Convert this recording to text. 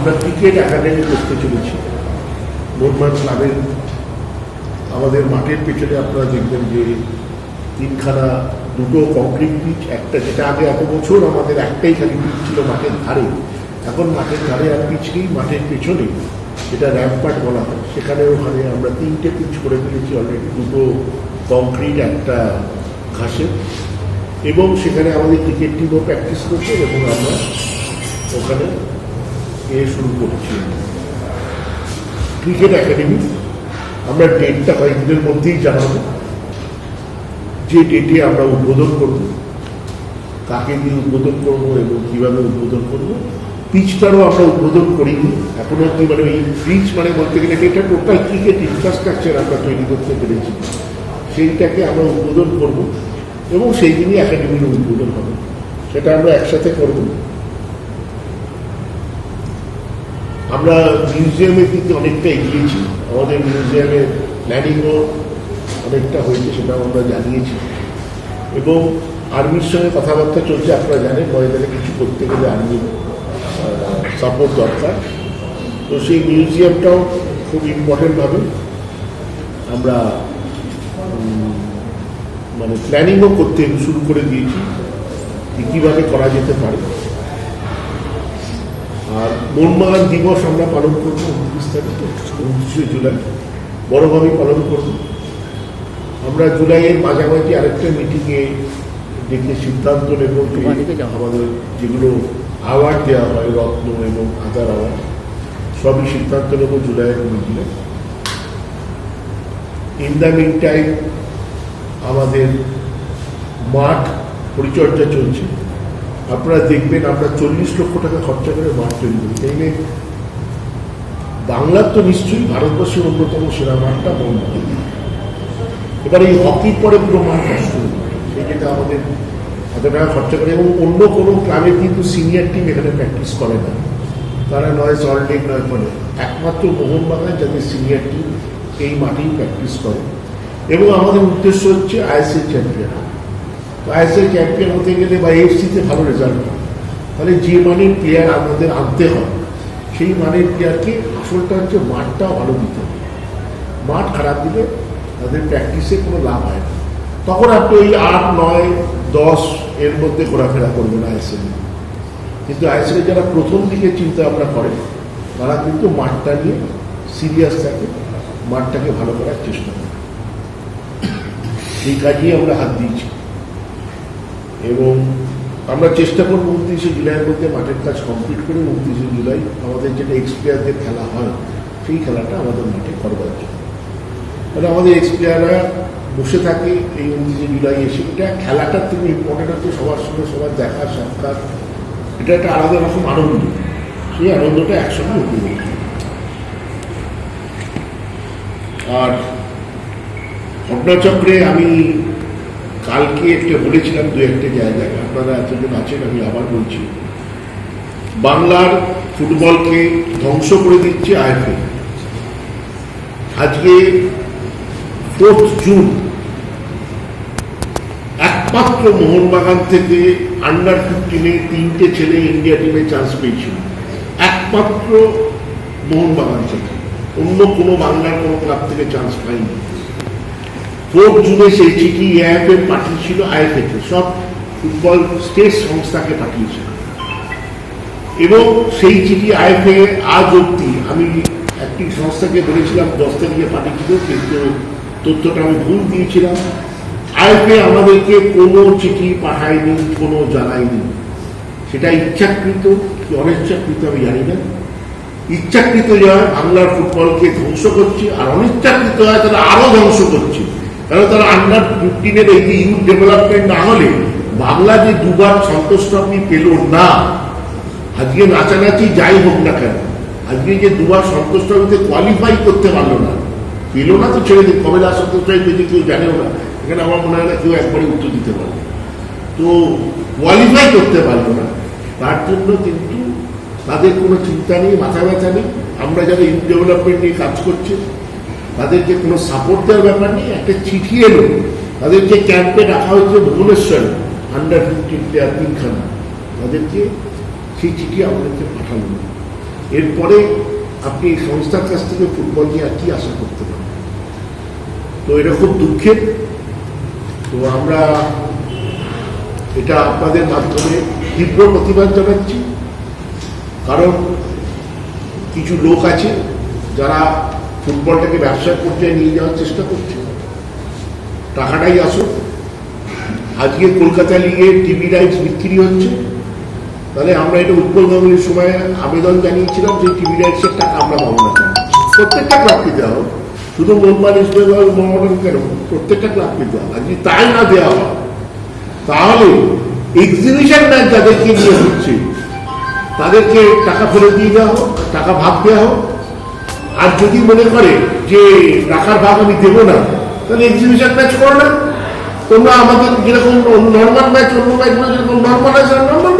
আমরা cricket academy করতে চলেছি। মোটমান ক্লাবের আমাদের মাঠের পেছনে আপনারা দেখবেন যে তিনখানা দুটো কংক্রিট পিচ একটা যেটা আগে এত বছর আমাদের একটাই খালি পিচ ছিল মাঠের ধারে। এখন মাঠের ধারে আর পিচ নেই, মাঠের পেছনে যেটা র্যাম্পার্ট বলা হয়, সেখানে ওখানে আমরা তিনটে পিচ করে ফেলেছি অলরেডি দুটো কংক্রিট একটা ঘাসের এবং সেখানে আমাদের ক্রিকেট টিমও প্র্যাকটিস করছে এবং আমরা ওখানে এ শুরু করছি। ক্রিকেট একাডেমি আমরা ডেটটা কয়েকদিনের মধ্যেই জানাব। যে ডেটে আমরা উদ্বোধন করব, কাকে দিয়ে উদ্বোধন করব এবং কীভাবে উদ্বোধন করব পিচটারও আমরা উদ্বোধন করিনি। এখনও অব্দি মানে এই পিচ মানে বলতে গেলে এটা টোটাল ক্রিকেট ইনফ্রাস্ট্রাকচার আমরা তৈরি করতে পেরেছি। সেইটাকে আমরা উদ্বোধন করব এবং সেই দিনই একাডেমির উদ্বোধন হবে। সেটা আমরা একসাথে করব। আমরা মিউজিয়ামের দিকে অনেকটা এগিয়েছি। আমাদের মিউজিয়ামের প্ল্যানিংও অনেকটা হয়েছে সেটাও আমরা জানিয়েছি। এবং আর্মির সঙ্গে কথাবার্তা চলছে, আপনারা জানেন, ময়দানে কিছু করতে গেলে আর্মির সাপোর্ট দরকার। তো সেই মিউজিয়ামটাও খুব ইম্পর্টেন্টভাবে আমরা মানে প্ল্যানিংও করতে শুরু করে দিয়েছি কীভাবে করা যেতে পারে। আর মনমাগান দিবস আমরা পালন করব উনত্রিশ তারিখে উনত্রিশে জুলাই। বড়ভাবেই পালন করব। আমরা জুলাইয়ের মাঝামাঝি আরেকটা মিটিংয়ে ডেকে সিদ্ধান্ত নেব আমাদের যেগুলো অ্যাওয়ার্ড দেওয়া হয় রত্ন এবং আদার অ্যাওয়ার্ড সবই সিদ্ধান্ত নেব জুলাইয়ের মিটিংয়ে ইন দ্য মিন টাইম আমাদের মাঠ পরিচর্যা চলছে। আপনারা দেখবেন আমরা চল্লিশ লক্ষ টাকা খরচা করে মাঠ তৈরি করি। তাই বাংলার তো নিশ্চয়ই ভারতবর্ষের অন্যতম সেরা মাঠটা মোহনবাগান এবার এই হকির পরে পুরো মাঠ নষ্ট। সেই যেটা আমাদের এত টাকা খরচা করে এবং অন্য কোনো ক্লাবে কিন্তু সিনিয়র টিম এখানে প্র্যাকটিস করে না। তারা নয় সল্টেক নয় করে একমাত্র মোহনবাগান যাদের সিনিয়র টিম এই মাঠেই প্র্যাকটিস করে। এবং আমাদের উদ্দেশ্য হচ্ছে আইএসএল চ্যাম্পিয়ন তো আইএসএল চ্যাম্পিয়ন হতে গেলে বা এফসিতে ভালো রেজাল্ট হয়। তাহলে যে মানের প্লেয়ার আমাদের আনতে হয় সেই মানের প্লেয়ারকে আসলটা হচ্ছে মাঠটা ভালো দিতে হবে। মাঠ খারাপ দিলে তাদের প্র্যাকটিসে কোনো লাভ হয় না। তখন আপনি ওই আট, নয়, দশ এর মধ্যে ঘোরাফেরা করবেন আইএসএল কিন্তু আইএসএল যারা প্রথম দিকে চিন্তা ভাবনা করে, তারা কিন্তু মাঠটা নিয়ে সিরিয়াস থাকে, মাঠটাকে ভালো করার চেষ্টা করে। সেই কাজেই আমরা হাত দিয়েছি। এবং আমরা চেষ্টা করব উনত্রিশে জুলাইয়ের মধ্যে মাঠের কাজ কমপ্লিট করে উনত্রিশে জুলাই আমাদের যেটা এক্সপ্লেয়ারদের খেলা হয়, সেই খেলাটা আমাদের মাঠে করবার জন্য। তাহলে আমাদের এক্সপ্লেয়াররা বসে থাকে এই উনত্রিশে জুলাই এসে, এটা খেলাটার থেকে ইম্পর্টেন্ট হচ্ছে সবার সঙ্গে সবার দেখা, সাক্ষাৎ। এটা একটা আলাদা রকম আনন্দ। সেই আনন্দটা একসঙ্গে উপভোগ। আর ঘটনাচক্রে আমি কালকে একটা বলেছিলাম দু একটা জায়গায়, আপনারা এতজন আছেন, আমি আবার বলছি। বাংলার ফুটবলকে ধ্বংস করে দিচ্ছে আইপি আজকে ফোর্থ জুন, একমাত্র মোহনবাগান থেকে আন্ডার ফিফটিনে তিনটে ছেলে ইন্ডিয়া টিমে চান্স পেয়েছিল। একমাত্র মোহনবাগান থেকে। অন্য কোনো বাংলার কোনো ক্লাব থেকে চান্স পাইনি ফোর্থ জুনে সেই চিঠি এআইএফ পাঠিয়েছিল আইএফএ সব ফুটবল স্টেট সংস্থাকে পাঠিয়েছিল। এবং সেই চিঠি আইএফএ আজ অব্দি আমি একটি সংস্থাকে বলেছিলাম দশ তারিখে পাঠিয়েছিল, কিন্তু তথ্যটা আমি ভুল দিয়েছিলাম। আইএফএ আমাদেরকে কোনো চিঠি পাঠায়নি, কোনো জানায়নি। সেটা ইচ্ছাকৃত কি অনিচ্ছাকৃত আমি জানি না। ইচ্ছাকৃত হয়, বাংলার ফুটবলকে ধ্বংস করছে, আর অনিচ্ছাকৃত হয়, তারা আরও ধ্বংস করছে। কারণ তারা আন্ডার ফিফটিনের এই যে ইউথ ডেভেলপমেন্ট না হলে বাংলা যে দুবার সন্তুষ্ট ট্রফি পেল না। আজকে নাচানাচি যাই হোক না কেন, আজকে যে দুবার সন্তোষ ট্রফিতে কোয়ালিফাই করতে পারল না। পেল না তো ছেড়ে দিন কবে লাস্ট সন্তোষ ট্রফি পেয়েছে কেউ জানেও না। এখানে আমার মনে হয় না কেউ একবারই উত্তর দিতে পারবে। তো কোয়ালিফাই করতে পারল না। তার জন্য কিন্তু তাদের কোনো চিন্তা নেই, মাথা ব্যথা নেই। আমরা যারা ইউথ ডেভেলপমেন্ট নিয়ে কাজ করছি তাদেরকে কোনো সাপোর্ট দেওয়ার ব্যাপার নেই, একটা চিঠি এলো। তাদেরকে ক্যাম্পে রাখা হয়েছে ভুবনেশ্বর আন্ডার ফিফটিন প্লেয়ার তিনখানা। তাদেরকে সেই চিঠি আমাদেরকে পাঠালো না। এরপরে আপনি এই সংস্থার কাছ থেকে ফুটবল নিয়ে আর কি আশা করতে পারেন? তো এটা খুব দুঃখের তো আমরা এটা আপনাদের মাধ্যমে তীব্র প্রতিবাদ জানাচ্ছি। কারণ কিছু লোক আছে যারা ফুটবলটাকে ব্যবসার পর্যায়ে নিয়ে যাওয়ার চেষ্টা করছে। টাকাটাই আসুক। আজকে কলকাতা লিগে টিভি রাইটস বিক্রি হচ্ছে। তাহলে আমরা এটা উৎপল গাঙ্গুলির সময় আবেদন জানিয়েছিলাম যে টিভি রাইটসের টাকা আমরা পাবো না। প্রত্যেকটা ক্লাবকে দেওয়া হোক শুধু মোহনবাগান ইস্ট কেন? প্রত্যেকটা ক্লাবকে দেওয়া। আর যদি তাই না দেওয়া হয়, তাহলে এক্সিবিশন ম্যাচ যাদেরকে নিয়ে হচ্ছে, তাদেরকে টাকা ফেরত দিয়ে দেওয়া হোক, টাকা ভাগ দেওয়া হোক। আর যদি মনে করে যে রাখার ভাগ আমি দেব না, তাহলে এক্সিবিশন ম্যাচ করো না। তোমরা আমাদের যেরকম নর্মাল ম্যাচ অন্য ম্যাচগুলো যেরকম নর্মাল আছে নর্মাল